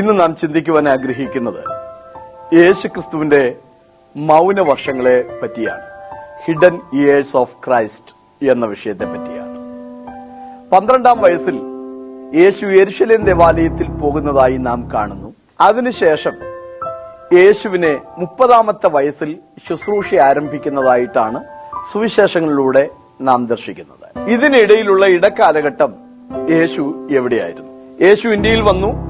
ഇന്ന് നാം ചിന്തിക്കുവാൻ ആഗ്രഹിക്കുന്നത് യേശുക്രിസ്തുവിന്റെ മൗന വർഷങ്ങളെ പറ്റിയാണ്. ഹിഡൻ ഇയേഴ്സ് ഓഫ് ക്രൈസ്റ്റ് എന്ന വിഷയത്തെ പറ്റിയാണ്. പന്ത്രണ്ടാം വയസ്സിൽ യേശു യെരുശലേം ദേവാലയത്തിൽ പോകുന്നതായി നാം കാണുന്നു. അതിനുശേഷം യേശുവിനെ മുപ്പതാമത്തെ വയസ്സിൽ ശുശ്രൂഷ ആരംഭിക്കുന്നതായിട്ടാണ് സുവിശേഷങ്ങളിലൂടെ നാം ദർശിക്കുന്നത്. ഇതിനിടയിലുള്ള ഇടക്കാലഘട്ടം യേശു എവിടെയായിരുന്നു? യേശു ഇന്ത്യയിൽ വന്നു.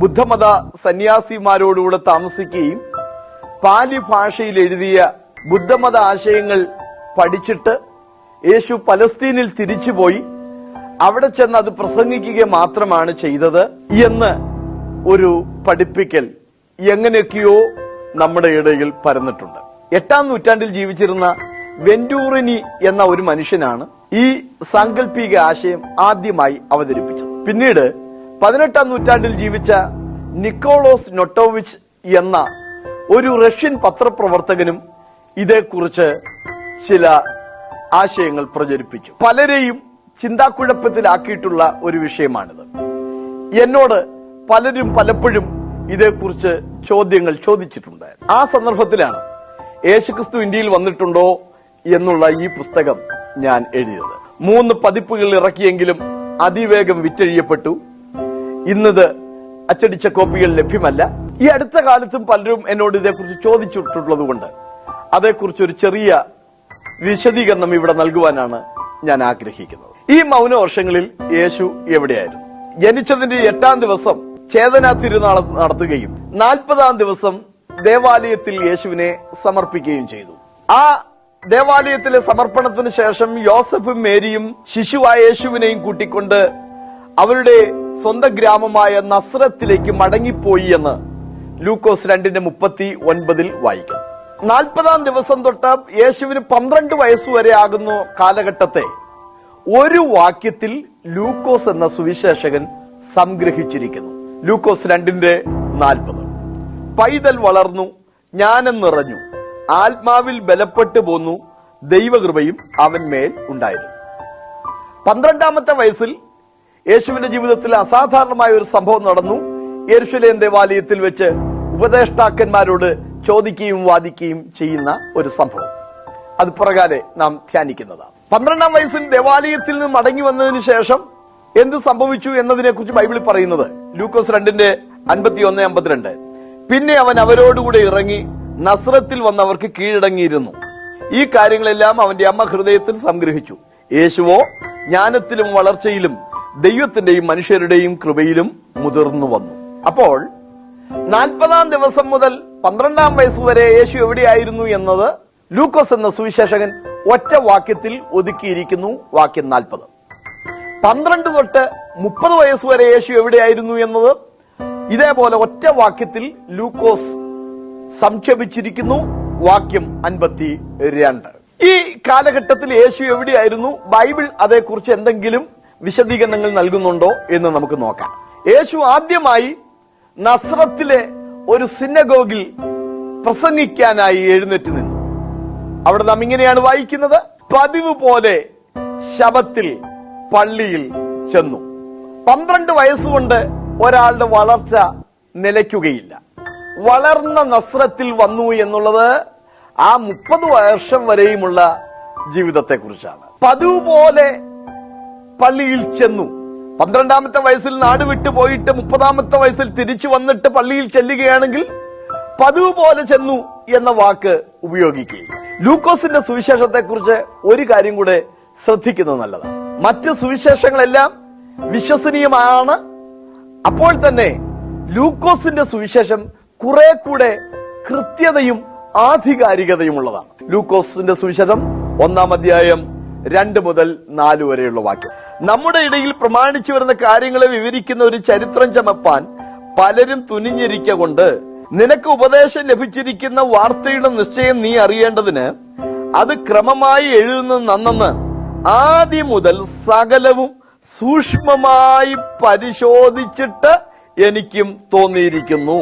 ബുദ്ധമത സന്യാസിമാരോടുകൂടെ താമസിക്കുകയും പാലി ഭാഷയിൽ എഴുതിയ ബുദ്ധമത ആശയങ്ങൾ പഠിച്ചിട്ട് യേശു പലസ്തീനിൽ തിരിച്ചുപോയി. അവിടെ ചെന്ന് അത് പ്രസംഗിക്കുക മാത്രമാണ് ചെയ്തത് എന്ന് ഒരു പഠിപ്പിക്കൽ എങ്ങനെയൊക്കെയോ നമ്മുടെ ഇടയിൽ പരന്നിട്ടുണ്ട്. എട്ടാം നൂറ്റാണ്ടിൽ ജീവിച്ചിരുന്ന വെന്റൂറിനി എന്ന ഒരു മനുഷ്യനാണ് ഈ സാങ്കല്പിക ആശയം ആദ്യമായി അവതരിപ്പിച്ചത്. പിന്നീട് പതിനെട്ടാം നൂറ്റാണ്ടിൽ ജീവിച്ച നിക്കോളോസ് നൊട്ടോവിച്ച് എന്ന ഒരു റഷ്യൻ പത്രപ്രവർത്തകനും ഇതേക്കുറിച്ച് ചില ആശയങ്ങൾ പ്രചരിപ്പിച്ചു. പലരെയും ചിന്താക്കുഴപ്പത്തിലാക്കിയിട്ടുള്ള ഒരു വിഷയമാണിത്. എന്നോട് പലരും പലപ്പോഴും ഇതേക്കുറിച്ച് ചോദ്യങ്ങൾ ചോദിച്ചിട്ടുണ്ട് ആ സന്ദർഭത്തിലാണ് യേശുക്രിസ്തു ഇന്ത്യയിൽ വന്നിട്ടുണ്ടോ എന്നുള്ള ഈ പുസ്തകം ഞാൻ എഴുതിയത്. മൂന്ന് പതിപ്പുകൾ ഇറക്കിയെങ്കിലും അതിവേഗം വിറ്റഴിയപ്പെട്ടു. ഇന്നത് അച്ചടിച്ച കോപ്പികൾ ലഭ്യമല്ല. ഈ അടുത്ത കാലത്തും പലരും എന്നോട് ഇതേക്കുറിച്ച് ചോദിച്ചിട്ടുള്ളത് കൊണ്ട് അതേക്കുറിച്ച് ഒരു ചെറിയ വിശദീകരണം ഇവിടെ നൽകുവാനാണ് ഞാൻ ആഗ്രഹിക്കുന്നത്. ഈ മൗന വർഷങ്ങളിൽ യേശു എവിടെയായിരുന്നു? ജനിച്ചതിന്റെ എട്ടാം ദിവസം ചേതന തിരുനാൾ നടത്തുകയും നാൽപ്പതാം ദിവസം ദേവാലയത്തിൽ യേശുവിനെ സമർപ്പിക്കുകയും ചെയ്തു. ആ ദേവാലയത്തിലെ സമർപ്പണത്തിന് ശേഷം യോസഫും മേരിയും ശിശുവായ യേശുവിനെയും കൂട്ടിക്കൊണ്ട് അവരുടെ സ്വന്തം ഗ്രാമമായ നസ്രത്തിലേക്ക് മടങ്ങിപ്പോയി എന്ന് ലൂക്കോസ് രണ്ടിന്റെ മുപ്പത്തി ഒൻപതിൽ വായിക്കും നാൽപ്പതാം ദിവസം തൊട്ട് യേശുവിന് പന്ത്രണ്ട് വയസ്സുവരെ ആകുന്ന കാലഘട്ടത്തെ ഒരു വാക്യത്തിൽ ലൂക്കോസ് എന്ന സുവിശേഷകൻ സംഗ്രഹിച്ചിരിക്കുന്നു. ലൂക്കോസ് രണ്ടിന്റെ നാൽപ്പത്. പൈതൽ വളർന്നു ജ്ഞാനം നിറഞ്ഞു ആത്മാവിൽ ബലപ്പെട്ടു പോന്നു ദൈവകൃപയും അവൻ മേൽ ഉണ്ടായിരുന്നു. പന്ത്രണ്ടാമത്തെ വയസ്സിൽ യേശുവിന്റെ ജീവിതത്തിൽ അസാധാരണമായ ഒരു സംഭവം നടന്നു. യെരുഷലേം ദേവാലയത്തിൽ വെച്ച് ഉപദേഷ്ടാക്കന്മാരോട് ചോദിക്കുകയും വാദിക്കുകയും ചെയ്യുന്ന ഒരു സംഭവം. അത് പ്രകാരെ നാം ധ്യാനിക്കുന്നതാണ്. പന്ത്രണ്ടാം വയസ്സിൽ ദേവാലയത്തിൽ നിന്ന് മടങ്ങി വന്നതിന് ശേഷം എന്ത് സംഭവിച്ചു എന്നതിനെ കുറിച്ച് ബൈബിളിൽ പറയുന്നത് ലൂക്കോസ് രണ്ടിന്റെ അൻപത്തി ഒന്ന് അമ്പത്തിരണ്ട് പിന്നെ അവൻ അവരോടുകൂടെ ഇറങ്ങി നസ്രത്തിൽ വന്നവർക്ക് കീഴടങ്ങിയിരുന്നു. ഈ കാര്യങ്ങളെല്ലാം അവന്റെ അമ്മ ഹൃദയത്തിൽ സംഗ്രഹിച്ചു. യേശുവോ ജ്ഞാനത്തിലും വളർച്ചയിലും ദൈവത്തിന്റെയും മനുഷ്യരുടെയും കൃപയിലും മുതിർന്നു വന്നു. അപ്പോൾ നാൽപ്പതാം ദിവസം മുതൽ പന്ത്രണ്ടാം വയസ്സ് വരെ യേശു എവിടെയായിരുന്നു എന്നത് ലൂക്കോസ് എന്ന സുവിശേഷകൻ ഒറ്റ വാക്യത്തിൽ ഒതുക്കിയിരിക്കുന്നു വാക്യം നാൽപ്പത്. പന്ത്രണ്ട് തൊട്ട് മുപ്പത് വയസ്സ് വരെ യേശു എവിടെയായിരുന്നു എന്നത് ഇതേപോലെ ഒറ്റ വാക്യത്തിൽ ലൂക്കോസ് സംക്ഷേപിച്ചിരിക്കുന്നു വാക്യം അൻപത്തി രണ്ട് ഈ കാലഘട്ടത്തിൽ യേശു എവിടെയായിരുന്നു? ബൈബിൾ അതേക്കുറിച്ച് എന്തെങ്കിലും വിശദീകരണങ്ങൾ നൽകുന്നുണ്ടോ എന്ന് നമുക്ക് നോക്കാം. യേശു ആദ്യമായി നസ്രത്തിലെ ഒരു സിന്നഗോഗിൽ പ്രസംഗിക്കാനായി എഴുന്നേറ്റ് നിന്നു. അവിടെ നാം ഇങ്ങനെയാണ് വായിക്കുന്നത്. പതിവ് പോലെ ശബത്തിൽ പള്ളിയിൽ ചെന്നു. പന്ത്രണ്ട് വയസ്സുകൊണ്ട് ഒരാളുടെ വളർച്ച നിലയ്ക്കുകയില്ല. വളർന്ന നസ്രത്തിൽ വന്നു എന്നുള്ളത് ആ മുപ്പത് വർഷം വരെയുമുള്ള ജീവിതത്തെ കുറിച്ചാണ് പതിവ് പോലെ പള്ളിയിൽ ചെന്നു. പന്ത്രണ്ടാമത്തെ വയസ്സിൽ നാട് വിട്ടു പോയിട്ട് മുപ്പതാമത്തെ വയസ്സിൽ തിരിച്ചു വന്നിട്ട് പള്ളിയിൽ ചെല്ലുകയാണെങ്കിൽ പതിവ് പോലെ ചെന്നു എന്ന വാക്ക് ഉപയോഗിക്കുകയും. ലൂക്കോസിന്റെ സുവിശേഷത്തെക്കുറിച്ച് ഒരു കാര്യം കൂടെ ശ്രദ്ധിക്കുന്നത് നല്ലതാണ്. മറ്റ് സുവിശേഷങ്ങളെല്ലാം വിശ്വസനീയമാണ്. അപ്പോൾ തന്നെ ലൂക്കോസിന്റെ സുവിശേഷം കുറെ കൂടെ കൃത്യതയും ആധികാരികതയും ഉള്ളതാണ് ലൂക്കോസിന്റെ സുവിശേഷം ഒന്നാം അധ്യായം രണ്ട് മുതൽ നാല് വരെയുള്ള വാക്യം. നമ്മുടെ ഇടയിൽ പ്രമാണിച്ചു വരുന്ന കാര്യങ്ങളെ വിവരിക്കുന്ന ഒരു ചരിത്രം ചമപ്പാൻ പലരും തുനിഞ്ഞിരിക്ക കൊണ്ട് നിനക്ക് ഉപദേശം ലഭിച്ചിരിക്കുന്ന വാർത്തയുടെ നിശ്ചയം നീ അറിയേണ്ടതിന് അത് ക്രമമായി എഴുതുന്നത് നന്നെന്ന് ആദ്യം മുതൽ സകലവും സൂക്ഷ്മമായി പരിശോധിച്ചിട്ട് എനിക്കും തോന്നിയിരിക്കുന്നു.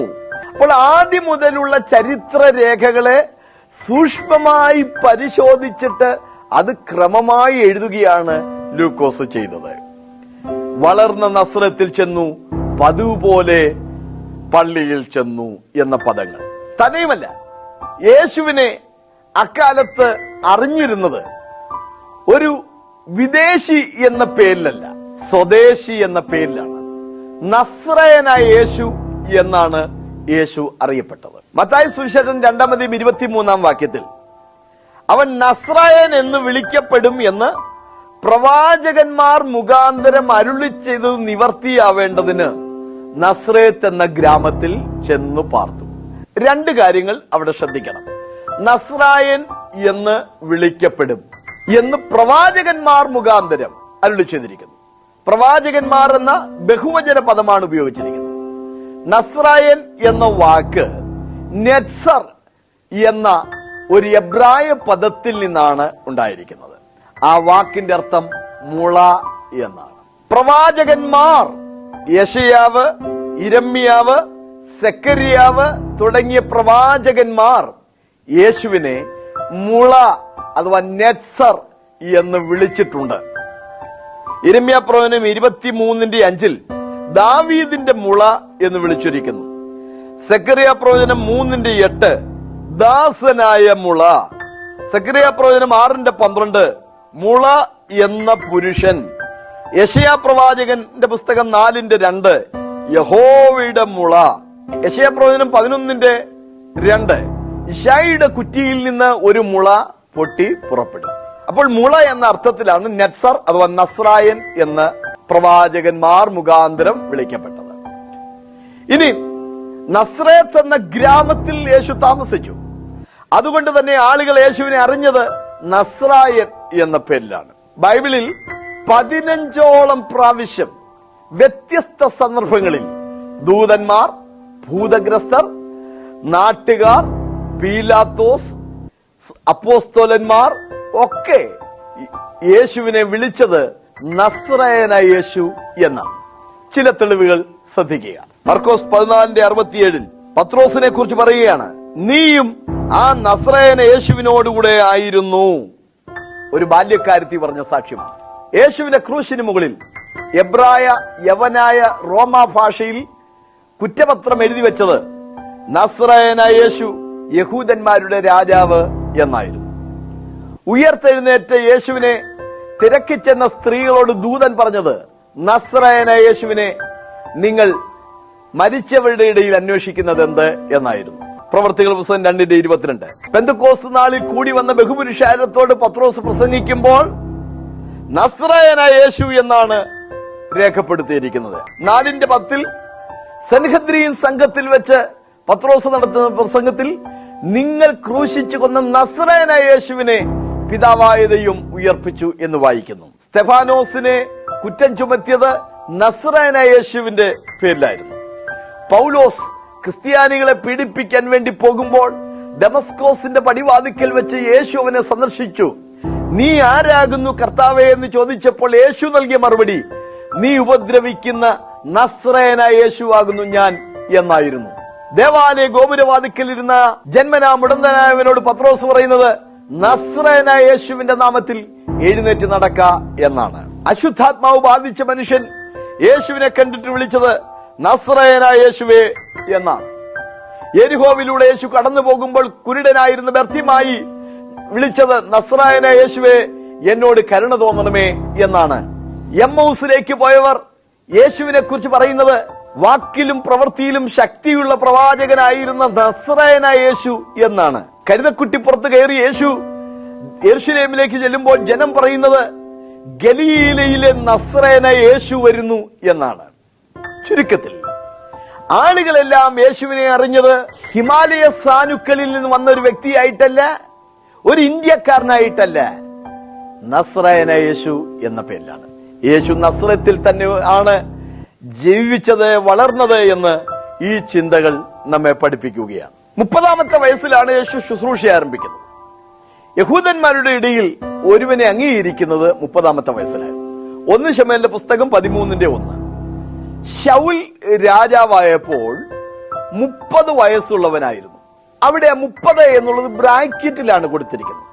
അപ്പോൾ ആദ്യം മുതലുള്ള ചരിത്ര രേഖകളെ സൂക്ഷ്മമായി പരിശോധിച്ചിട്ട് അത് ക്രമമായി എഴുതുകയാണ് ലൂക്കോസ് ചെയ്തത്. വളർന്ന നസ്രത്തിൽ ചെന്നു പതിവ് പോലെ പള്ളിയിൽ ചെന്നു എന്ന പദങ്ങൾ. തന്നെയുമല്ല യേശുവിനെ അക്കാലത്ത് അറിഞ്ഞിരുന്നത് ഒരു വിദേശി എന്ന പേരിലല്ല സ്വദേശി എന്ന പേരിലാണ്. നസ്രയനായ യേശു എന്നാണ് യേശു അറിയപ്പെട്ടത്. മത്തായി സുവിശേഷൻ രണ്ടാമതെയും ഇരുപത്തിമൂന്നാം വാക്യത്തിൽ അവൻ നസ്രായൻ എന്ന് വിളിക്കപ്പെടും എന്ന് പ്രവാചകന്മാർ മുഖാന്തരം അരുളി ചെയ്തത് നിവർത്തിയാവേണ്ടതിന് നസ്രേത്ത് എന്ന ഗ്രാമത്തിൽ ചെന്നു പാർത്തു. രണ്ട് കാര്യങ്ങൾ അവിടെ ശ്രദ്ധിക്കണം. നസ്രായൻ എന്ന് വിളിക്കപ്പെടും എന്ന് പ്രവാചകന്മാർ മുഖാന്തരം അരുളി ചെയ്തിരിക്കുന്നു. പ്രവാചകന്മാർ എന്ന ബഹുവചന പദമാണ് ഉപയോഗിച്ചിരിക്കുന്നത്. നസ്രായൻ എന്ന വാക്ക് നെറ്റ്സർ എന്ന ഒരു എബ്രായ പദത്തിൽ നിന്നാണ് ഉണ്ടായിരിക്കുന്നത്. ആ വാക്കിന്റെ അർത്ഥം മുള എന്നാണ്. പ്രവാചകന്മാർ യശയാവ് ഇരമ്യാവ് സെക്കരിയാവ് തുടങ്ങിയ പ്രവാചകന്മാർ യേശുവിനെ മുള അഥവാ നെറ്റ്സർ എന്ന് വിളിച്ചിട്ടുണ്ട്. ഇരമ്യ പ്രവചനം ഇരുപത്തിമൂന്നിന്റെ അഞ്ചിൽ ദാവീദിന്റെ മുള എന്ന് വിളിച്ചിരിക്കുന്നു. സെക്കറിയ പ്രവചനം മൂന്നിന്റെ എട്ട് ദാസനായ മുള. സക്രിയ പ്രവചനം ആറിന്റെ പന്ത്രണ്ട്. മുള എന്ന പുരുഷൻ. യശയാ പ്രവാചകന്റെ പുസ്തകം നാലിന്റെ രണ്ട്. യഹോവയുടെ മുള. യശയാ പ്രവചനം പതിനൊന്നിന്റെ രണ്ട്. ഇഷായിയുടെ കുറ്റിയിൽ നിന്ന് ഒരു മുള പൊട്ടി പുറപ്പെടും. അപ്പോൾ മുള എന്ന അർത്ഥത്തിലാണ് നെറ്റ്സർ അഥവാ നസ്രായൻ എന്ന് പ്രവാചകന്മാർ മുഖാന്തരം വിളിക്കപ്പെട്ടത്. ഇനി നസ്രേത്ത് എന്ന ഗ്രാമത്തിൽ യേശു താമസിച്ചു. അതുകൊണ്ട് തന്നെ ആളുകൾ യേശുവിനെ അറിഞ്ഞത് നസ്രായൻ എന്ന പേരിലാണ്. ബൈബിളിൽ പതിനഞ്ചോളം പ്രാവശ്യം വ്യത്യസ്ത സന്ദർഭങ്ങളിൽ ദൂതന്മാർ ഭൂതഗ്രസ്തർ നാട്ടുകാർ പീലാത്തോസ് അപ്പോസ്തോലന്മാർ ഒക്കെ യേശുവിനെ വിളിച്ചത് നസ്രയന യേശു എന്നാണ്. ചില തെളിവുകൾ ശ്രദ്ധിക്കുക. മർക്കോസ് പതിനാലിന്റെ അറുപത്തിയേഴിൽ പത്രോസിനെ കുറിച്ച് പറയുകയാണ് നീയും ആ നസ്രയന യേശുവിനോടുകൂടെ ആയിരുന്നു. ഒരു ബാല്യക്കാരത്തി പറഞ്ഞ സാക്ഷ്യം. യേശുവിന്റെ ക്രൂശിന് മുകളിൽ എബ്രായ യവനായ റോമ ഭാഷയിൽ കുറ്റപത്രം എഴുതി വെച്ചത് നസ്രയന യേശു യഹൂദന്മാരുടെ രാജാവ് എന്നായിരുന്നു. ഉയർത്തെഴുന്നേറ്റ യേശുവിനെ തിരക്കിച്ചെന്ന സ്ത്രീകളോട് ദൂതൻ പറഞ്ഞത് നസ്രയന യേശുവിനെ നിങ്ങൾ മരിച്ചവരുടെ ഇടയിൽ അന്വേഷിക്കുന്നത് എന്ത് എന്നായിരുന്നു. പ്രവർത്തികൾ പുസ്തകം രണ്ടിന്റെ ഇരുപത്തിരണ്ട്. പെന്തക്കോസ് നാളിൽ കൂടി വന്ന ബഹുപുരുഷാരത്തോട് പത്രോസ് പ്രസംഗിക്കുമ്പോൾ നസ്രയന യേശു എന്നാണ് രേഖപ്പെടുത്തിയിരിക്കുന്നത്. നാലിന്റെ പത്തിൽ സൻഹദ്രീൻ സംഘത്തിൽ വെച്ച് പത്രോസ് നടത്തുന്ന പ്രസംഗത്തിൽ നിങ്ങൾ ക്രൂശിച്ചു കൊന്ന നസ്രയന യേശുവിനെ പിതാവായ ഉയർപ്പിച്ചു എന്ന് വായിക്കുന്നു. സ്തെഫാനോസിനെ കുറ്റം ചുമത്തിയത് നസ്രയന യേശുവിന്റെ പേരിലായിരുന്നു. പൗലോസ് ക്രിസ്ത്യാനികളെ പീഡിപ്പിക്കാൻ വേണ്ടി പോകുമ്പോൾ ഡെമസ്കോസിന്റെ പടിവാതിക്കൽ വെച്ച് യേശു അവനെ സന്ദർശിച്ചു. നീ ആരാകുന്നു കർത്താവേ? എന്ന് ചോദിച്ചപ്പോൾ യേശു നൽകിയ മറുപടി നീ ഉപദ്രവിക്കുന്ന നസ്രയനായ യേശു ആകുന്നു ഞാൻ എന്നായിരുന്നു. ദേവാലയ ഗോപുരവാതിക്കലിരുന്ന ജന്മനാ മുടന്തനായവനോട് പത്രോസ് പറയുന്നത് നസ്രയനായ യേശുവിന്റെ നാമത്തിൽ എഴുന്നേറ്റ് നടക്ക എന്നാണ്. അശുദ്ധാത്മാവ് ബാധിച്ച മനുഷ്യൻ യേശുവിനെ കണ്ടിട്ട് വിളിച്ചത് നസ്രയന യേശുവേ എന്നാണ്. എരിഹോവിലൂടെ യേശു കടന്നു പോകുമ്പോൾ കുരുടനായിരുന്ന ബർത്തിമായി വിളിച്ചത് നസ്രായന യേശുവെ എന്നോട് കരുണ തോന്നണമേ എന്നാണ്. എമ്മൗസിലേക്ക് പോയവർ യേശുവിനെ കുറിച്ച് പറയുന്നത് വാക്കിലും പ്രവൃത്തിയിലും ശക്തിയുള്ള പ്രവാചകനായിരുന്ന നസ്രായന യേശു എന്നാണ്. കരുതക്കുട്ടി പുറത്ത് കയറി യേശു യേശുലേമിലേക്ക് ചെല്ലുമ്പോൾ ജനം പറയുന്നത് ഗലീലയിലെ നസ്രയന യേശു വരുന്നു എന്നാണ്. ചുരുക്കത്തിൽ. ആളുകളെല്ലാം യേശുവിനെ അറിഞ്ഞത് ഹിമാലയ സാനുക്കളിൽ നിന്ന് വന്ന ഒരു വ്യക്തിയായിട്ടല്ല ഒരു ഇന്ത്യക്കാരനായിട്ടല്ല. നസ്രയന യേശു എന്ന പേരിലാണ്. യേശു നസ്രത്തിൽ തന്നെ ആണ് ജീവിച്ചത് വളർന്നത് എന്ന് ഈ ചിന്തകൾ നമ്മെ പഠിപ്പിക്കുകയാണ്. മുപ്പതാമത്തെ വയസ്സിലാണ് യേശു ശുശ്രൂഷ ആരംഭിക്കുന്നത്. യഹൂദന്മാരുടെ ഇടയിൽ ഒരുവനെ അംഗീകരിക്കുന്നത് മുപ്പതാമത്തെ വയസ്സിലായിരുന്നു. ഒന്ന് ശമേലിന്റെ പുസ്തകം പതിമൂന്നിന്റെ ഒന്ന്. ഷൗൽ രാജാവായപ്പോൾ മുപ്പത് വയസ്സുള്ളവനായിരുന്നു. അവിടെ മുപ്പത് എന്നുള്ളത് ബ്രാക്കറ്റിലാണ് കൊടുത്തിരിക്കുന്നത്.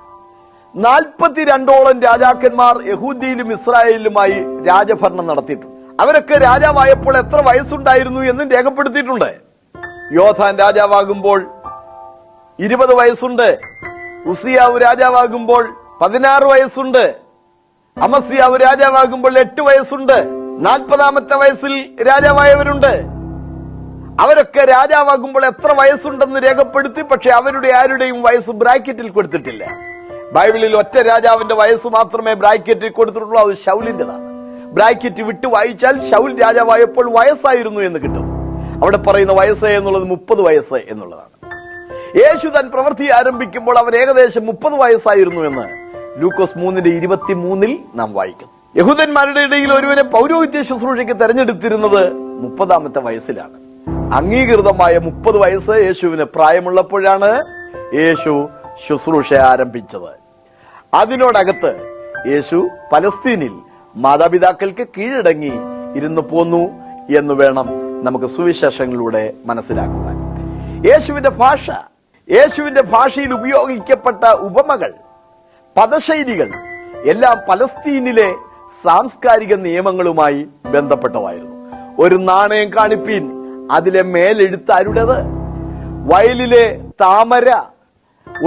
നാൽപ്പത്തിരണ്ടോളം രാജാക്കന്മാർ യഹൂദിയിലും ഇസ്രായേലിലുമായി രാജഭരണം നടത്തിയിട്ടുണ്ട് അവരൊക്കെ രാജാവായപ്പോൾ എത്ര വയസ്സുണ്ടായിരുന്നു എന്നും രേഖപ്പെടുത്തിയിട്ടുണ്ട്. യോധാൻ രാജാവാകുമ്പോൾ ഇരുപത് വയസ്സുണ്ട്. ഉസിയാവ് രാജാവാകുമ്പോൾ പതിനാറ് വയസ്സുണ്ട്. അമസിയാവ് രാജാവാകുമ്പോൾ എട്ട് വയസ്സുണ്ട്. നാൽപ്പതാമത്തെ വയസ്സിൽ രാജാവായവരുണ്ട്. അവരൊക്കെ രാജാവാകുമ്പോൾ എത്ര വയസ്സുണ്ടെന്ന് രേഖപ്പെടുത്തി പക്ഷെ അവരുടെ ആരുടെയും വയസ്സ് ബ്രാക്കറ്റിൽ കൊടുത്തിട്ടില്ല. ബൈബിളിൽ ഒറ്റ രാജാവിന്റെ വയസ്സ് മാത്രമേ ബ്രാക്കറ്റിൽ കൊടുത്തിട്ടുള്ളൂ അത് ഷൗലിന്റെതാണ് ബ്രാക്കറ്റ് വിട്ട് വായിച്ചാൽ ഷൗൽ രാജാവായപ്പോൾ വയസ്സായിരുന്നു എന്ന് കിട്ടും. അവിടെ പറയുന്ന വയസ്സ് എന്നുള്ളത് മുപ്പത് വയസ്സ് എന്നുള്ളതാണ്. യേശു താൻ പ്രവൃത്തി ആരംഭിക്കുമ്പോൾ അവൻ ഏകദേശം മുപ്പത് വയസ്സായിരുന്നു എന്ന് ലൂക്കോസ് മൂന്നിന്റെ ഇരുപത്തി മൂന്നിൽ നാം വായിക്കുന്നു. യഹൂദന്മാരുടെ ഇടയിൽ ഒരുവനെ പൗരോഹിത്യ ശുശ്രൂഷയ്ക്ക് തെരഞ്ഞെടുത്തിരുന്നത് മുപ്പതാമത്തെ വയസ്സിലാണ്. അംഗീകൃതമായ മുപ്പത് വയസ്സ് യേശുവിന് പ്രായമുള്ളപ്പോഴാണ് യേശു ശുശ്രൂഷ ആരംഭിച്ചത്. അതിനോടകത്ത് യേശു പലസ്തീനിൽ മാതാപിതാക്കൾക്ക് കീഴടങ്ങി ഇരുന്നു പോന്നു എന്ന് വേണം നമുക്ക് സുവിശേഷങ്ങളിലൂടെ മനസ്സിലാക്കുവാൻ. യേശുവിന്റെ ഭാഷ യേശുവിന്റെ ഭാഷയിൽ ഉപയോഗിക്കപ്പെട്ട ഉപമകൾ പദശൈലികൾ എല്ലാം പലസ്തീനിലെ സാംസ്കാരിക നിയമങ്ങളുമായി ബന്ധപ്പെട്ടതായിരുന്നു. ഒരു നാണയം കാണിപ്പീൻ അതിലെ മേലെഴുത്ത് അരുടേത്. വയലിലെ താമര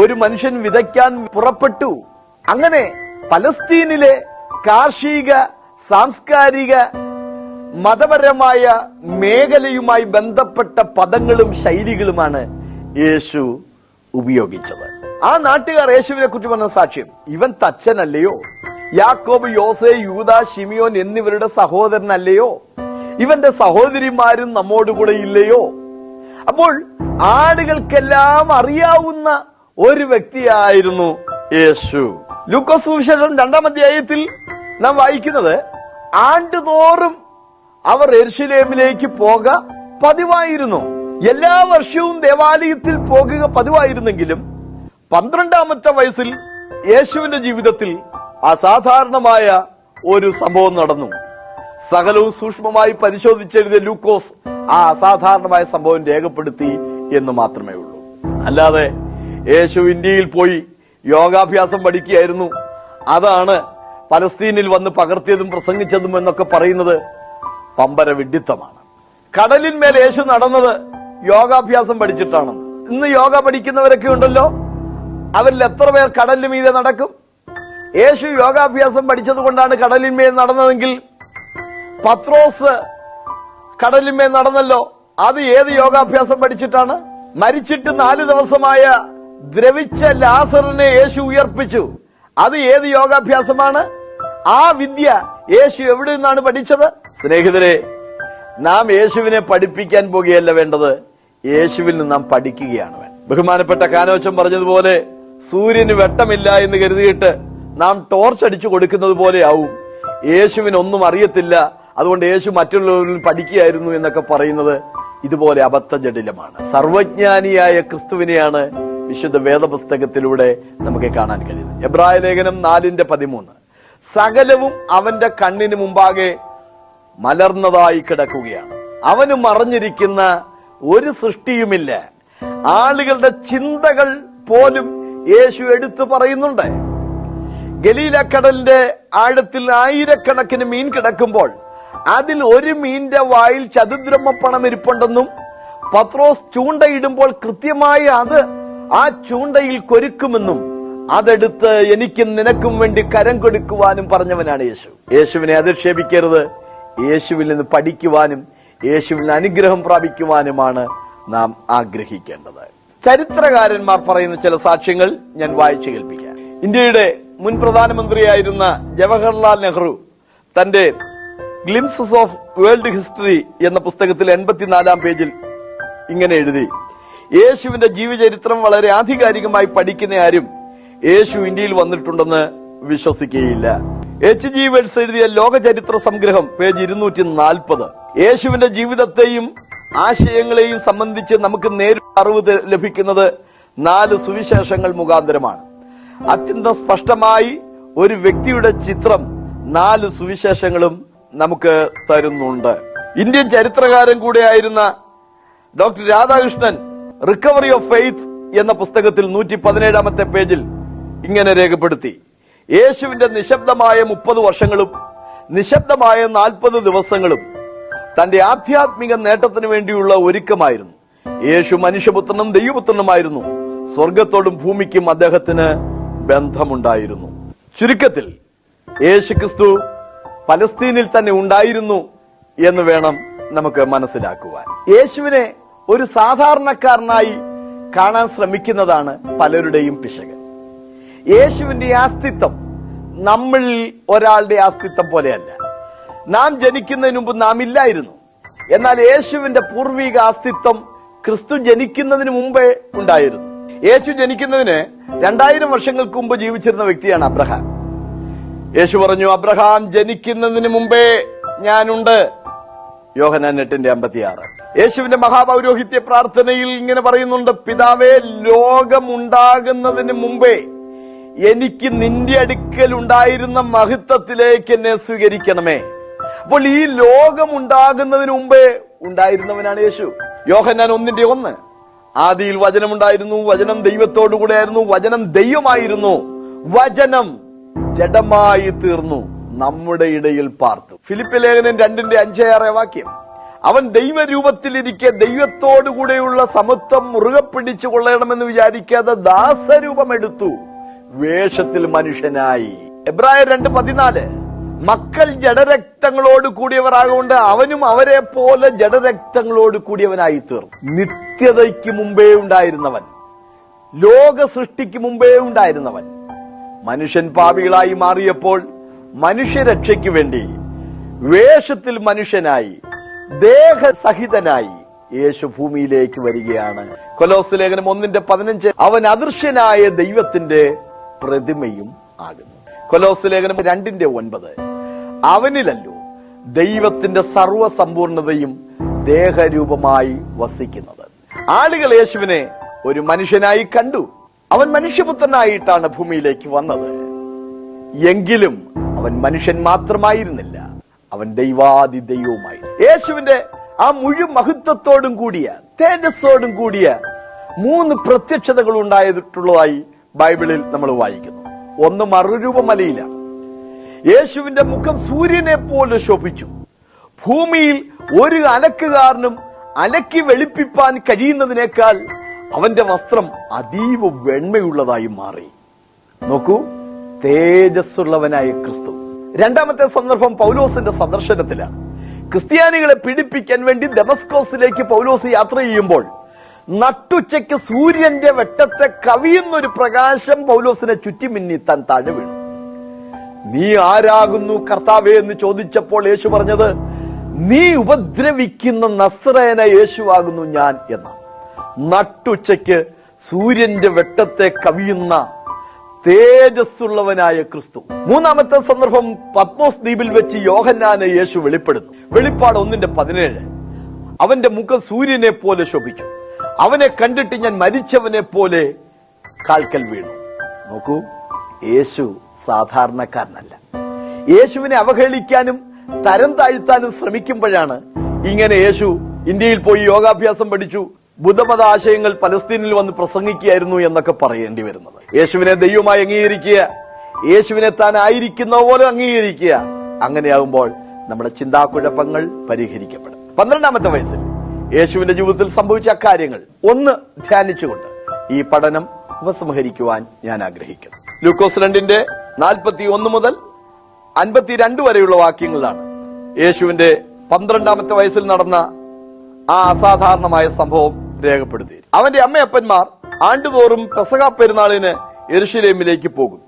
ഒരു മനുഷ്യൻ വിതയ്ക്കാൻ പുറപ്പെട്ടു. അങ്ങനെ പലസ്തീനിലെ കാർഷിക സാംസ്കാരിക മതപരമായ മേഖലയുമായി ബന്ധപ്പെട്ട പദങ്ങളും ശൈലികളുമാണ് യേശു ഉപയോഗിച്ചത്. ആ നാട്ടുകാർ യേശുവിനെ കുറിച്ച് പറഞ്ഞ സാക്ഷ്യം ഇവൻ തച്ചനല്ലയോ? യാക്കോബ് യോസെ യൂത ഷിമിയോൻ എന്നിവരുടെ സഹോദരനല്ലയോ? ഇവന്റെ സഹോദരിമാരും നമ്മോടുകൂടെ ഇല്ലയോ? അപ്പോൾ ആടുകൾക്കെല്ലാം അറിയാവുന്ന ഒരു വ്യക്തിയായിരുന്നു യേശു. ലൂക്കോസ് സുവിശേഷം രണ്ടാം അധ്യായത്തിൽ നാം വായിക്കുന്നത് ആണ്ടുതോറും അവർ എർഷിലേമിലേക്ക് പോക പതിവായിരുന്നു. എല്ലാ വർഷവും ദേവാലയത്തിൽ പോകുക പതിവായിരുന്നെങ്കിലും പന്ത്രണ്ടാമത്തെ വയസ്സിൽ യേശുവിന്റെ ജീവിതത്തിൽ അസാധാരണമായ ഒരു സംഭവം നടന്നു. സകലവും സൂക്ഷ്മമായി പരിശോധിച്ചെഴുതിയ ലൂക്കോസ് ആ അസാധാരണമായ സംഭവം രേഖപ്പെടുത്തി എന്ന് മാത്രമേ ഉള്ളൂ. അല്ലാതെ യേശു ഇന്ത്യയിൽ പോയി യോഗാഭ്യാസം പഠിക്കുകയായിരുന്നു. അതാണ് പലസ്തീനിൽ വന്ന് പകർത്തിയതും പ്രസംഗിച്ചതും എന്നൊക്കെ പറയുന്നത് പമ്പര വിഡിത്തമാണ് കടലിന്മേൽ യേശു നടന്നത് യോഗാഭ്യാസം പഠിച്ചിട്ടാണെന്ന്. ഇന്ന് യോഗ പഠിക്കുന്നവരൊക്കെ ഉണ്ടല്ലോ? അവരിൽ എത്ര പേർ കടലിന് മീതെ നടക്കും? യേശു യോഗാഭ്യാസം പഠിച്ചത് കൊണ്ടാണ് കടലിന്മേൽ നടന്നതെങ്കിൽ പത്രോസ് കടലിന്മേൽ നടന്നല്ലോ? അത് ഏത് യോഗാഭ്യാസം പഠിച്ചിട്ടാണ്? മരിച്ചിട്ട് നാല് ദിവസമായ ദ്രവിച്ച ലാസറിനെ യേശു ഉയർപ്പിച്ചു. അത് ഏത് യോഗാഭ്യാസമാണ്? ആ വിദ്യ യേശു എവിടെ നിന്നാണ് പഠിച്ചത്? സ്നേഹിതരെ നാം യേശുവിനെ പഠിപ്പിക്കാൻ പോകുകയല്ല വേണ്ടത്. യേശുവിൽ നിന്ന് നാം പഠിക്കുകയാണ് ബഹുമാനപ്പെട്ട കാനോച്ചം പറഞ്ഞതുപോലെ സൂര്യന് വെട്ടമില്ല എന്ന് കരുതിയിട്ട് നാം ടോർച്ച് അടിച്ചു കൊടുക്കുന്നത് പോലെ ആവും യേശുവിന് ഒന്നും അറിയത്തില്ല. അതുകൊണ്ട് യേശു മറ്റുള്ളവരിൽ പഠിക്കുകയായിരുന്നു എന്നൊക്കെ പറയുന്നത് ഇതുപോലെ അബദ്ധജടിലമാണ്. സർവജ്ഞാനിയായ ക്രിസ്തുവിനെയാണ് വിശുദ്ധ വേദപുസ്തകത്തിലൂടെ നമുക്ക് കാണാൻ കഴിയുന്നത്. എബ്രായ ലേഖനം നാലിന്റെ പതിമൂന്ന്. സകലവും അവന്റെ കണ്ണിന് മുമ്പാകെ മലർന്നതായി കിടക്കുകയാണ്. അവന് മറഞ്ഞിരിക്കുന്ന ഒരു സൃഷ്ടിയുമില്ല. ആളുകളുടെ ചിന്തകൾ പോലും യേശു എടുത്തു പറയുന്നുണ്ട്. ഗലീലക്കടലിന്റെ ആഴത്തിൽ ആയിരക്കണക്കിന് മീൻ കിടക്കുമ്പോൾ അതിൽ ഒരു മീനിന്റെ വായിൽ ചതുദ്രമപ്പണം ഇരിപ്പുണ്ടെന്നും പത്രോസ് ചൂണ്ടയിടുമ്പോൾ കൃത്യമായി അത് ആ ചൂണ്ടയിൽ കൊരുക്കുമെന്നും അതെടുത്ത് എനിക്കും നിനക്കും വേണ്ടി കരം കൊടുക്കുവാനും പറഞ്ഞവനാണ് യേശു. യേശുവിനെ അധിക്ഷേപിക്കരുത്. യേശുവിൽ നിന്ന് പഠിക്കുവാനും യേശുവിൽ നിന്ന് അനുഗ്രഹം പ്രാപിക്കുവാനുമാണ് നാം ആഗ്രഹിക്കേണ്ടത്. ചരിത്രകാരന്മാർ പറയുന്ന ചില സാക്ഷ്യങ്ങൾ ഞാൻ വായിച്ചു കേൾപ്പിക്കാം. ഇന്ത്യയുടെ മുൻ പ്രധാനമന്ത്രിയായിരുന്ന ജവഹർലാൽ നെഹ്റു തന്റെ ഗ്ലിംസസ് ഓഫ് വേൾഡ് ഹിസ്റ്ററി എന്ന പുസ്തകത്തിൽ എൺപത്തിനാലാം പേജിൽ ഇങ്ങനെ എഴുതി യേശുവിന്റെ ജീവചരിത്രം വളരെ ആധികാരികമായി പഠിക്കുന്ന ആരും യേശു ഇന്ത്യയിൽ വന്നിട്ടുണ്ടെന്ന് വിശ്വസിക്കുകയില്ല. എച്ച് ജി വെൽസ് എഴുതിയ ലോകചരിത്ര സംഗ്രഹം പേജ് ഇരുന്നൂറ്റി നാൽപ്പത് യേശുവിന്റെ ജീവിതത്തെയും ആശയങ്ങളെയും സംബന്ധിച്ച് നമുക്ക് നേരിട്ട് അറിവ് ലഭിക്കുന്നത് നാല് സുവിശേഷങ്ങൾ മുഖാന്തരമാണ്. അത്യന്തം സ്പഷ്ടമായി ഒരു വ്യക്തിയുടെ ചിത്രം നാല് സുവിശേഷങ്ങളും നമുക്ക് തരുന്നുണ്ട്. ഇന്ത്യൻ ചരിത്രകാരൻ കൂടെയായിരുന്ന doctor Radhakrishnan recovery of faith എന്ന പുസ്തകത്തിൽ നൂറ്റി പതിനേഴാമത്തെ പേജിൽ ഇങ്ങനെ രേഖപ്പെടുത്തി. യേശുവിന്റെ നിശബ്ദമായ മുപ്പത് വർഷങ്ങളും നിശബ്ദമായ നാൽപ്പത് ദിവസങ്ങളും തന്റെ ആധ്യാത്മിക നേട്ടത്തിന് വേണ്ടിയുള്ള ഒരുക്കമായിരുന്നു. യേശു മനുഷ്യപുത്രനും ദൈവപുത്രനുമായിരുന്നു. സ്വർഗത്തോടും ഭൂമിക്കും അദ്ദേഹത്തിന് ബന്ധമുണ്ടായിരുന്നു. ചുരുക്കത്തിൽ യേശുക്രിസ്തു പലസ്തീനിൽ തന്നെ ഉണ്ടായിരുന്നു എന്ന് വേണം നമുക്ക് മനസ്സിലാക്കുവാൻ. യേശുവിനെ ഒരു സാധാരണക്കാരനായി കാണാൻ ശ്രമിക്കുന്നതാണ് പലരുടെയും പിശക്. യേശുവിന്റെ അസ്തിത്വം നമ്മളിൽ ഒരാളുടെ അസ്തിത്വം പോലെയല്ല. നാം ജനിക്കുന്നതിന് മുമ്പ് നാം ഇല്ലായിരുന്നു. എന്നാൽ യേശുവിന്റെ പൂർവിക അസ്തിത്വം ക്രിസ്തു ജനിക്കുന്നതിന് മുമ്പേ ഉണ്ടായിരുന്നു. യേശു ജനിക്കുന്നതിന് രണ്ടായിരം വർഷങ്ങൾക്ക് മുമ്പ് ജീവിച്ചിരുന്ന വ്യക്തിയാണ് അബ്രഹാം. യേശു പറഞ്ഞു അബ്രഹാം ജനിക്കുന്നതിന് മുമ്പേ ഞാനുണ്ട്. യോഹനാൻ എട്ടിന്റെ അമ്പത്തിയാറ്. യേശുവിന്റെ മഹാപൗരോഹിത്യ പ്രാർത്ഥനയിൽ ഇങ്ങനെ പറയുന്നുണ്ട് പിതാവേ ലോകമുണ്ടാകുന്നതിന് മുമ്പേ എനിക്ക് നിന്റെ അടുക്കൽ ഉണ്ടായിരുന്ന മഹത്വത്തിലേക്ക് എന്നെ സ്വീകരിക്കണമേ. അപ്പോൾ ഈ ലോകമുണ്ടാകുന്നതിന് മുമ്പേ ഉണ്ടായിരുന്നവനാണ് യേശു. യോഹന്നാൻ ഒന്നിന്റെ ഒന്ന്. ആദിയിൽ വചനമുണ്ടായിരുന്നു വചനം ദൈവത്തോടു ആയിരുന്നു വചനം ദൈവമായിരുന്നു. വചനം ജഡമായി തീർന്നു നമ്മുടെ ഇടയിൽ പാർത്തു. ഫിലിപ്പ് ലേഖനം രണ്ടിന്റെ അഞ്ചേറെ വാക്യം. അവൻ ദൈവരൂപത്തിലിരിക്കെ ദൈവത്തോടു കൂടെയുള്ള സമത്വം മുറുകെ പിടിച്ചു കൊള്ളണമെന്ന് വിചാരിക്കാതെ ദാസരൂപമെടുത്തു. വേഷത്തിൽ മനുഷ്യനായി. എബ്രായ രണ്ട് പതിനാല്. മക്കൾ ജഡരക്തങ്ങളോട് കൂടിയവരാകൊണ്ട് അവനും അവരെ പോലെ ജഡരക്തങ്ങളോട് കൂടിയവനായി തീർന്നു. നിത്യതയ്ക്ക് മുമ്പേ ഉണ്ടായിരുന്നവൻ. ലോക സൃഷ്ടിക്ക് മുമ്പേ ഉണ്ടായിരുന്നവൻ. മനുഷ്യൻ പാപികളായി മാറിയപ്പോൾ മനുഷ്യരക്ഷയ്ക്ക് വേണ്ടി വേഷത്തിൽ മനുഷ്യനായി ദേഹസഹിതനായി യേശു ഭൂമിയിലേക്ക് വരികയാണ്. കൊലോസ് ലേഖനം ഒന്നിന്റെ പതിനഞ്ച് അവൻ അദൃശ്യനായ ദൈവത്തിന്റെ പ്രതിമയും ആകുന്നു. കൊലോസ് ലേഖനം രണ്ടിന്റെ ഒൻപത്. അവനിലല്ലോ ദൈവത്തിന്റെ സർവസമ്പൂർണതയും ദേഹരൂപമായി വസിക്കുന്നത്. ആളുകൾ യേശുവിനെ ഒരു മനുഷ്യനായി കണ്ടു. അവൻ മനുഷ്യപുത്രനായിട്ടാണ് ഭൂമിയിലേക്ക് വന്നത്. എങ്കിലും അവൻ മനുഷ്യൻ മാത്രമായിരുന്നില്ല. അവൻ ദൈവാദി ദൈവവുമായി യേശുവിന്റെ ആ മുഴു മഹത്വത്തോടും കൂടിയ തേജസ്സോടും കൂടിയ മൂന്ന് പ്രത്യക്ഷതകൾ ഉണ്ടായിട്ടുള്ളതായി ബൈബിളിൽ നമ്മൾ വായിക്കുന്നു. ഒന്ന് മറുരൂപമലയിലാണ്. യേശുവിന്റെ മുഖം സൂര്യനെ പോലെ ശോഭിച്ചു. ഭൂമിയിൽ ഒരു അലക്കുകാരനും അലക്കി വെളുപ്പിപ്പാൻ കഴിയുന്നതിനേക്കാൾ അവന്റെ വസ്ത്രം അതീവ വെണ്മയുള്ളതായി മാറി. നോക്കൂ തേജസ്സുള്ളവനായ ക്രിസ്തു. രണ്ടാമത്തെ സന്ദർഭം പൗലോസിന്റെ സന്ദർശനത്തിലാണ്. ക്രിസ്ത്യാനികളെ പിടിപ്പിക്കാൻ വേണ്ടി ദമസ്കോസിലേക്ക് പൗലോസ് യാത്ര ചെയ്യുമ്പോൾ നട്ടുച്ചയ്ക്ക് സൂര്യന്റെ വെട്ടത്തെ കവിയുന്ന ഒരു പ്രകാശം പൗലോസിനെ ചുറ്റിമിന്നി താൻ താഴെ വീണു. നീ ആരാകുന്നു കർത്താവേ എന്ന് ചോദിച്ചപ്പോൾ യേശു പറഞ്ഞത് നീ ഉപദ്രവിക്കുന്ന നസ്രേന യേശുവാകുന്നു ഞാൻ എന്ന. നട്ടുച്ചയ്ക്ക് സൂര്യന്റെ വെട്ടത്തെ കവിയുന്ന തേജസ്സുള്ളവനായ ക്രിസ്തു. മൂന്നാമത്തെ സന്ദർഭം പത്മോസ് ദ്വീപിൽ വെച്ച് യോഹന്നാനെ യേശു വെളിപ്പെടുന്നു. വെളിപ്പാട് ഒന്നിന്റെ പതിനേഴ്. അവന്റെ മുഖം സൂര്യനെ പോലെ ശോഭിച്ചു അവനെ കണ്ടിട്ട് ഞാൻ മരിച്ചവനെ പോലെ കാൽക്കൽ വീണു. നോക്കൂ. യേശു സാധാരണക്കാരനല്ല. യേശുവിനെ അവഹേളിക്കാനും തരം താഴ്ത്താനും ശ്രമിക്കുമ്പോഴാണ് ഇങ്ങനെ യേശു ഇന്ത്യയിൽ പോയി യോഗാഭ്യാസം പഠിച്ചു ബുദ്ധമത ആശയങ്ങൾ പലസ്തീനിൽ വന്ന് പ്രസംഗിക്കുകയായിരുന്നു എന്നൊക്കെ പറയേണ്ടി വരുന്നത്. യേശുവിനെ ദൈവമായി അംഗീകരിക്കുക യേശുവിനെ താൻ ആയിരിക്കുന്ന പോലെ അംഗീകരിക്കുക അങ്ങനെയാകുമ്പോൾ നമ്മുടെ ചിന്താക്കുഴപ്പങ്ങൾ പരിഹരിക്കപ്പെടും. പന്ത്രണ്ടാമത്തെ വയസ്സിൽ യേശുവിന്റെ ജീവിതത്തിൽ സംഭവിച്ച അക്കാര്യങ്ങൾ ഒന്ന് ധ്യാനിച്ചുകൊണ്ട് ഈ പഠനം ഉപസംഹരിക്കുവാൻ ഞാൻ ആഗ്രഹിക്കുന്നു. ലൂക്കോസ് രണ്ടിന്റെ നാൽപ്പത്തി ഒന്ന് മുതൽ അൻപത്തിരണ്ട് വരെയുള്ള വാക്യങ്ങളാണ് യേശുവിന്റെ പന്ത്രണ്ടാമത്തെ വയസ്സിൽ നടന്ന ആ അസാധാരണമായ സംഭവം രേഖപ്പെടുത്തി അവന്റെ അമ്മയപ്പന്മാർ ആണ്ടുതോറും പെസക പെരുന്നാളിന് എരുഷലേമിലേക്ക് പോകും.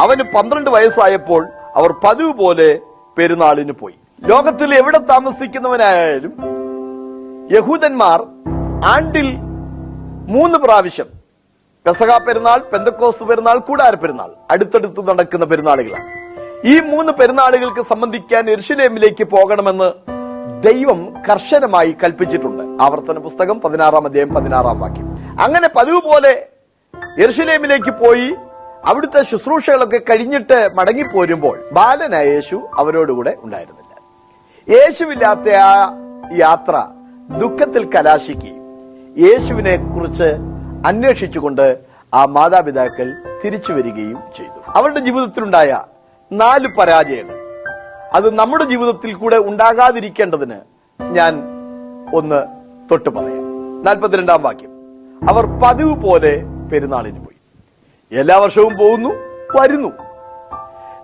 അവന് പന്ത്രണ്ട് വയസ്സായപ്പോൾ അവർ പതിവ് പോലെ പെരുന്നാളിന് പോയി. ലോകത്തിൽ എവിടെ താമസിക്കുന്നവനായാലും യഹൂദന്മാർ ആണ്ടിൽ മൂന്ന് പ്രാവശ്യം പെസക പെരുന്നാൾ പെന്തക്കോസ് പെരുന്നാൾ കൂടാര പെരുന്നാൾ അടുത്തടുത്ത് നടക്കുന്ന പെരുന്നാളുകളാണ്. ഈ മൂന്ന് പെരുന്നാളുകൾക്ക് സംബന്ധിക്കാൻ എരുഷലേമിലേക്ക് പോകണമെന്ന് ദൈവം കർശനമായി കൽപ്പിച്ചിട്ടുണ്ട്. ആവർത്തന പുസ്തകം പതിനാറാം അധ്യായം പതിനാറാം വാക്യം. അങ്ങനെ പതിവ് പോലെ എരുഷലേമിലേക്ക് പോയി അവിടുത്തെ ശുശ്രൂഷകളൊക്കെ കഴിഞ്ഞിട്ട് മടങ്ങിപ്പോരുമ്പോൾ ബാലനായ യേശു അവരോടുകൂടെ ഉണ്ടായിരുന്നില്ല. യേശുവില്ലാത്ത ആ യാത്ര ദുഃഖത്തിൽ കലാശിക്കുകയും യേശുവിനെ കുറിച്ച് അന്വേഷിച്ചുകൊണ്ട് ആ മാതാപിതാക്കൾ തിരിച്ചു വരികയും ചെയ്തു. അവരുടെ ജീവിതത്തിലുണ്ടായ നാല് പരാജയങ്ങൾ. അത് നമ്മുടെ ജീവിതത്തിൽ കൂടെ ഉണ്ടാകാതിരിക്കേണ്ടതിന് ഞാൻ ഒന്ന് തൊട്ട് പറയാം. നാൽപ്പത്തിരണ്ടാം വാക്യം. അവർ പതിവ് പോലെ പെരുന്നാളിന് പോയി. എല്ലാ വർഷവും പോകുന്നു വരുന്നു.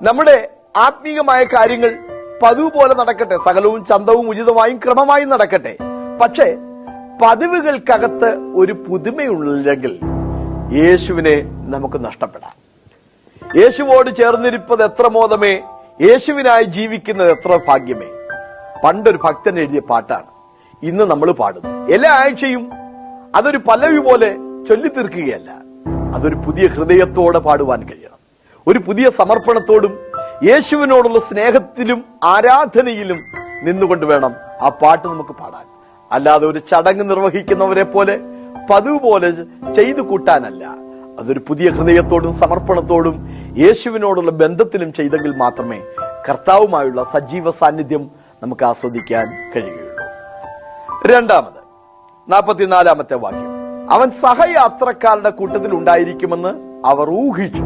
നമ്മുടെ ആത്മീയമായ കാര്യങ്ങൾ പതിവ് പോലെ നടക്കട്ടെ. സകലവും ചന്തവും ഉചിതമായും ക്രമമായും നടക്കട്ടെ. പക്ഷേ പതിവുകൾക്കകത്ത് ഒരു പുതുമയുള്ളെങ്കിൽ യേശുവിനെ നമുക്ക് നഷ്ടപ്പെടാം. യേശുവോട് ചേർന്നിരിപ്പത് എത്ര മോദമേ? യേശുവിനായി ജീവിക്കുന്നത് എത്ര ഭാഗ്യമേ? പണ്ടൊരു ഭക്തൻ എഴുതിയ പാട്ടാണ്. ഇന്ന് നമ്മൾ പാടുന്നു. എല്ലാ ആഴ്ചയും അതൊരു പല്ലവി പോലെ ചൊല്ലിത്തീർക്കുകയല്ല. അതൊരു പുതിയ ഹൃദയത്തോടെ പാടുവാൻ കഴിയണം. ഒരു പുതിയ സമർപ്പണത്തോടും യേശുവിനോടുള്ള സ്നേഹത്തിലും ആരാധനയിലും നിന്നുകൊണ്ട് വേണം ആ പാട്ട് നമുക്ക് പാടാൻ. അല്ലാതെ ഒരു ചടങ്ങ് നിർവഹിക്കുന്നവരെ പോലെ പതിവ് പോലെ ചെയ്തു കൂട്ടാനല്ല. അതൊരു പുതിയ ഹൃദയത്തോടും സമർപ്പണത്തോടും യേശുവിനോടുള്ള ബന്ധത്തിലും ചെയ്തെങ്കിൽ മാത്രമേ കർത്താവുമായുള്ള സജീവ സാന്നിധ്യം നമുക്ക് ആസ്വദിക്കാൻ കഴിയുകയുള്ളൂ. രണ്ടാമത് നാൽപ്പത്തിനാലാമത്തെ വാക്യം. അവൻ സഹയാത്രക്കാരുടെ കൂട്ടത്തിൽ ഉണ്ടായിരിക്കുമെന്ന് അവർ ഊഹിച്ചു.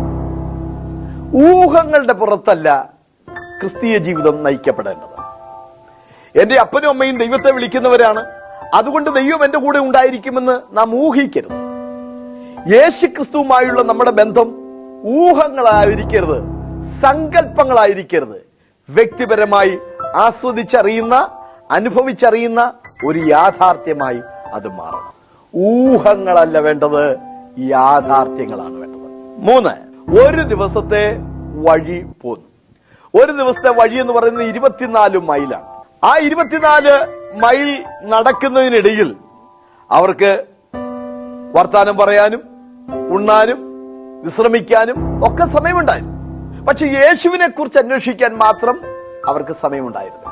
ഊഹങ്ങളുടെ പുറത്തല്ല ക്രിസ്തീയ ജീവിതം നയിക്കപ്പെടേണ്ടത്. എന്റെ അപ്പനും അമ്മയും ദൈവത്തെ വിളിക്കുന്നവരാണ്. അതുകൊണ്ട് ദൈവം എന്റെ കൂടെ ഉണ്ടായിരിക്കുമെന്ന് നാം ഊഹിക്കരുത്. യേശു ക്രിസ്തുവുമായുള്ള നമ്മുടെ ബന്ധം ഊഹങ്ങളായിരിക്കരുത് സങ്കല്പങ്ങളായിരിക്കരുത്. വ്യക്തിപരമായി ആസ്വദിച്ചറിയുന്ന അനുഭവിച്ചറിയുന്ന ഒരു യാഥാർത്ഥ്യമായി അത് മാറണം. ഊഹങ്ങളല്ല വേണ്ടത് യാഥാർത്ഥ്യങ്ങളാണ് വേണ്ടത്. മൂന്ന് ഒരു ദിവസത്തെ വഴി പോന്നു. ഒരു ദിവസത്തെ വഴി എന്ന് പറയുന്നത് ഇരുപത്തിനാല് മൈലാണ്. ആ ഇരുപത്തിനാല് മൈൽ നടക്കുന്നതിനിടയിൽ അവർക്ക് വർത്താനം പറയാനും ഉണ്ണാനും വിശ്രമിക്കാനും ഒക്കെ സമയമുണ്ടായിരുന്നു. പക്ഷെ യേശുവിനെ കുറിച്ച് അന്വേഷിക്കാൻ മാത്രം അവർക്ക് സമയമുണ്ടായിരുന്നു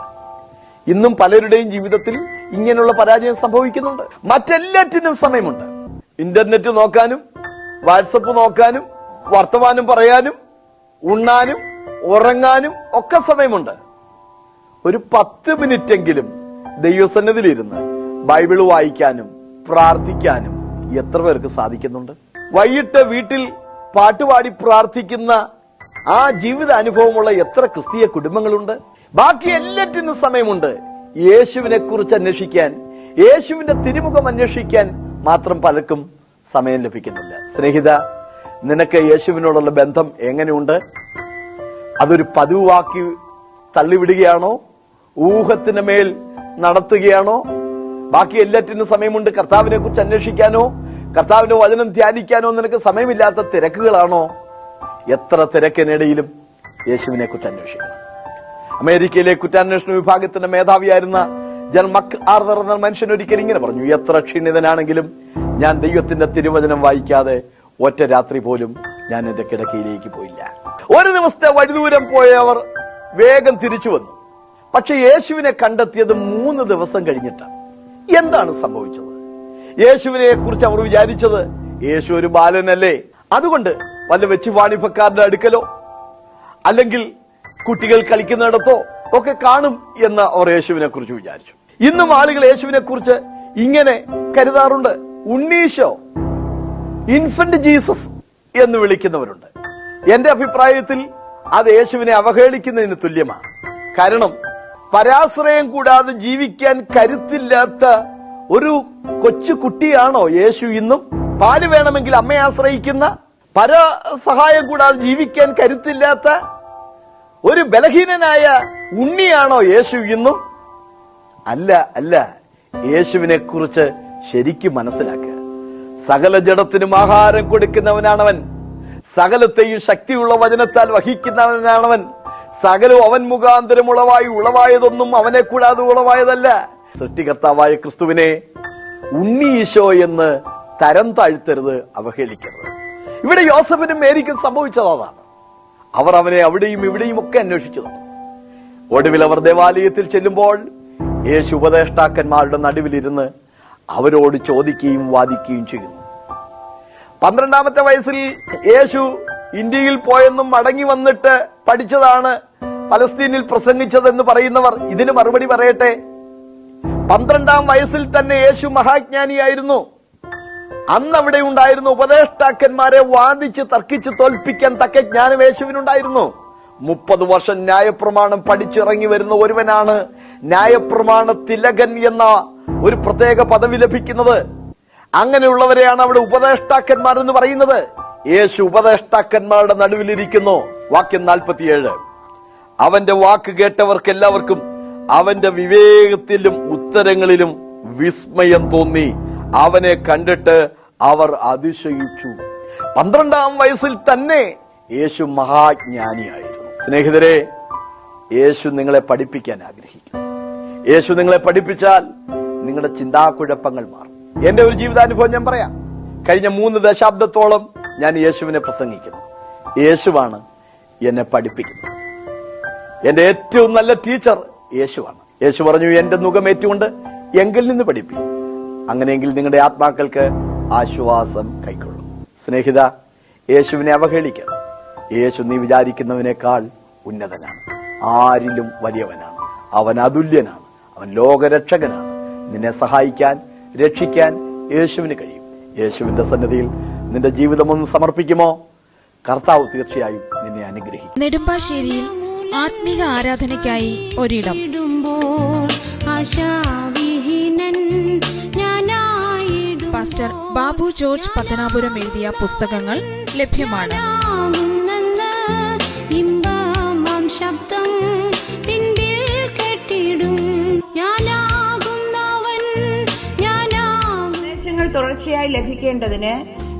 ഇന്നും പലരുടെയും ജീവിതത്തിൽ ഇങ്ങനെയുള്ള പരാജയം സംഭവിക്കുന്നുണ്ട്. മറ്റെല്ലാറ്റിനും സമയമുണ്ട്. ഇന്റർനെറ്റ് നോക്കാനും വാട്സപ്പ് നോക്കാനും വർത്തമാനം പറയാനും ഉണ്ണാനും ഉറങ്ങാനും ഒക്കെ സമയമുണ്ട്. ഒരു പത്ത് മിനിറ്റെങ്കിലും ദൈവസന്നിധിയിലിരുന്ന് ബൈബിൾ വായിക്കാനും പ്രാർത്ഥിക്കാനും എത്ര പേർക്ക് സാധിക്കുന്നുണ്ട്? വൈകിട്ട് വീട്ടിൽ പാട്ടുപാടി പ്രാർത്ഥിക്കുന്ന ആ ജീവിത അനുഭവമുള്ള എത്ര ക്രിസ്തീയ കുടുംബങ്ങളുണ്ട്? ബാക്കി എല്ലാറ്റിനും സമയമുണ്ട് യേശുവിനെ കുറിച്ച് അന്വേഷിക്കാൻ യേശുവിന്റെ തിരുമുഖം അന്വേഷിക്കാൻ മാത്രം പലർക്കും സമയം ലഭിക്കുന്നില്ല. സ്നേഹിത നിനക്ക് യേശുവിനോടുള്ള ബന്ധം എങ്ങനെയുണ്ട്? അതൊരു പതിവാക്കി തള്ളിവിടുകയാണോ? ഊഹത്തിന് മേൽ നടത്തുകയാണോ? ബാക്കി എല്ലാറ്റിനും സമയമുണ്ട്. കർത്താവിനെ കുറിച്ച് അന്വേഷിക്കാനോ കർത്താവിന്റെ വചനം ധ്യാനിക്കാനോ നിനക്ക് സമയമില്ലാത്ത തിരക്കുകളാണോ? എത്ര തിരക്കിനിടയിലും യേശുവിനെ കുറിച്ച് അന്വേഷിക്കണം. അമേരിക്കയിലെ കുറ്റാന്വേഷണ വിഭാഗത്തിന്റെ മേധാവിയായിരുന്ന ജൻ മക് ആർദർ എന്ന മനുഷ്യൻ ഒരിക്കലും ഇങ്ങനെ പറഞ്ഞു എത്ര ക്ഷീണിതനാണെങ്കിലും ഞാൻ ദൈവത്തിന്റെ തിരുവചനം വായിക്കാതെ ഒറ്റ രാത്രി പോലും ഞാൻ എന്റെ കിടക്കയിലേക്ക് പോയില്ല. ഒരു ദിവസത്തെ വഴിദൂരം പോയവർ വേഗം തിരിച്ചു വന്നു. പക്ഷെ യേശുവിനെ കണ്ടെത്തിയത് മൂന്ന് ദിവസം കഴിഞ്ഞിട്ടാണ് എന്താണ് സംഭവിച്ചത്? യേശുവിനെ കുറിച്ച് അവർ വിചാരിച്ചത് യേശു ഒരു ബാലനല്ലേ? അതുകൊണ്ട് വല്ല വെച്ച് വാണിഭക്കാരുടെ അടുക്കലോ? അല്ലെങ്കിൽ കുട്ടികൾ കളിക്കുന്നിടത്തോ ഒക്കെ കാണും എന്ന് അവർ യേശുവിനെ കുറിച്ച് വിചാരിച്ചു. ഇന്നും ആളുകൾ യേശുവിനെ കുറിച്ച് ഇങ്ങനെ കരുതാറുണ്ട്. ഉണ്ണീശോ ഇൻഫന്റ് ജീസസ് എന്ന് വിളിക്കുന്നവരുണ്ട്. എന്റെ അഭിപ്രായത്തിൽ അത് യേശുവിനെ അവഹേളിക്കുന്നതിന് തുല്യമാണ്. കാരണം പരാശ്രയം കൂടാതെ ജീവിക്കാൻ കരുത്തില്ലാത്ത ഒരു കൊച്ചു കുട്ടിയാണോ യേശു ഇന്നും? പാൽ വേണമെങ്കിൽ അമ്മയെ ആശ്രയിക്കുന്ന പര സഹായം കൂടാതെ ജീവിക്കാൻ കരുത്തില്ലാത്ത ഒരു ബലഹീനനായ ഉണ്ണിയാണോ യേശു ഇന്നും? അല്ല അല്ല. യേശുവിനെ കുറിച്ച് ശരിക്കും മനസ്സിലാക്കുക. സകല ജഡത്തിനും ആഹാരം കൊടുക്കുന്നവനാണവൻ. സകലത്തെയും ശക്തിയുള്ള വചനത്താൽ വഹിക്കുന്നവനാണവൻ. സകലവും അവൻ മുഖാന്തരം ഉളവായി ഉളവായതൊന്നും അവനെ കൂടാതെ ഉളവായതല്ല. സൃഷ്ടികർത്താവായ ക്രിസ്തുവിനെ ഉണ്ണി ഈശോ എന്ന് തരം താഴ്ത്തരുത് അവഹേളിക്കരുത്. ഇവിടെ യോസഫിനും മേരിക്കും സംഭവിച്ചത് അതാണ്. അവർ അവനെ അവിടെയും ഇവിടെയും ഒക്കെ അന്വേഷിച്ചു ഒടുവിൽ അവർ ദേവാലയത്തിൽ ചെല്ലുമ്പോൾ യേശു ഉപദേഷ്ടാക്കന്മാരുടെ നടുവിലിരുന്ന് അവരോട് ചോദിക്കുകയും വാദിക്കുകയും ചെയ്യുന്നു. പന്ത്രണ്ടാമത്തെ വയസ്സിൽ യേശു ഇന്ത്യയിൽ പോയെന്നും മടങ്ങി വന്നിട്ട് പഠിച്ചതാണ് പലസ്തീനിൽ പ്രസംഗിച്ചതെന്ന് പറയുന്നവർ ഇതിന് മറുപടി പറയട്ടെ? പന്ത്രണ്ടാം വയസ്സിൽ തന്നെ യേശു മഹാജ്ഞാനിയായിരുന്നു. അന്ന് അവിടെ ഉണ്ടായിരുന്ന ഉപദേഷ്ടാക്കന്മാരെ വാദിച്ച് തർക്കിച്ച് തോൽപ്പിക്കാൻ തക്ക ജ്ഞാനം യേശുവിനുണ്ടായിരുന്നു. മുപ്പത് വർഷം ന്യായപ്രമാണം പഠിച്ചിറങ്ങി വരുന്ന ഒരുവനാണ് ന്യായപ്രമാണ തിലകൻ എന്ന ഒരു പ്രത്യേക പദവി ലഭിക്കുന്നത്. അങ്ങനെയുള്ളവരെയാണ് അവിടെ ഉപദേഷ്ടാക്കന്മാർ എന്ന് പറയുന്നത്. യേശു ഉപദേഷ്ടാക്കന്മാരുടെ നടുവിലിരിക്കുന്നു. വാക്യം നാൽപ്പത്തിയേഴ്. അവന്റെ വാക്ക് കേട്ടവർക്ക് എല്ലാവർക്കും അവന്റെ വിവേകത്തിലും ഉത്തരങ്ങളിലും വിസ്മയം തോന്നി. അവനെ കണ്ടിട്ട് അവർ അതിശയിച്ചു. പന്ത്രണ്ടാം വയസ്സിൽ തന്നെ യേശു മഹാജ്ഞാനിയായിരുന്നു. സ്നേഹിതരെ യേശു നിങ്ങളെ പഠിപ്പിക്കാൻ ആഗ്രഹിക്കുന്നു. യേശു നിങ്ങളെ പഠിപ്പിച്ചാൽ നിങ്ങളുടെ ചിന്താക്കുഴപ്പങ്ങൾ മാറും. എന്റെ ഒരു ജീവിതാനുഭവം ഞാൻ പറയാം. കഴിഞ്ഞ മൂന്ന് ദശാബ്ദത്തോളം ഞാൻ യേശുവിനെ പ്രസംഗിക്കുന്നു. യേശുവാണ് എന്നെ പഠിപ്പിക്കുന്നു എന്റെ ഏറ്റവും നല്ല ടീച്ചർ യേശുവാണ്. യേശു പറഞ്ഞു എന്റെ മുഖമേറ്റുകൊണ്ട് എങ്കിൽ നിന്ന് പഠിപ്പി അങ്ങനെയെങ്കിൽ നിങ്ങളുടെ ആത്മാക്കൾക്ക് ആശ്വാസം കൈക്കൊള്ളും. സ്നേഹിത യേശുവിനെ അവഹേളിക്കണം യേശു നീ വിചാരിക്കുന്നവനേക്കാൾ ഉന്നതനാണ്. ആരിലും വലിയവനാണ്. അവൻ അതുല്യനാണ്. അവൻ ലോകരക്ഷകനാണ്. നിന്നെ സഹായിക്കാൻ രക്ഷിക്കാൻ യേശുവിന് കഴിയും. യേശുവിന്റെ സന്നദ്ധിയിൽ നിന്റെ ജീവിതം ഒന്ന് സമർപ്പിക്കുമോ? കർത്താവ് തീർച്ചയായും നിന്നെ അനുഗ്രഹിക്കും. നെടുമ്പാശ്ശേരിയിൽ ആത്മീക ആരാധനയ്ക്കായി ഒരിടം. പാസ്റ്റർ ബാബു ജോർജ് പത്തനാപുരം എഴുതിയ പുസ്തകങ്ങൾ ലഭ്യമാണ്. ശബ്ദം പിൻപിൽ കെട്ടിടും. ഞാനാകുന്നവൻ ഞാനാകും. സന്ദേശങ്ങൾ തുടർച്ചയായി ലഭിക്കേണ്ടതിന്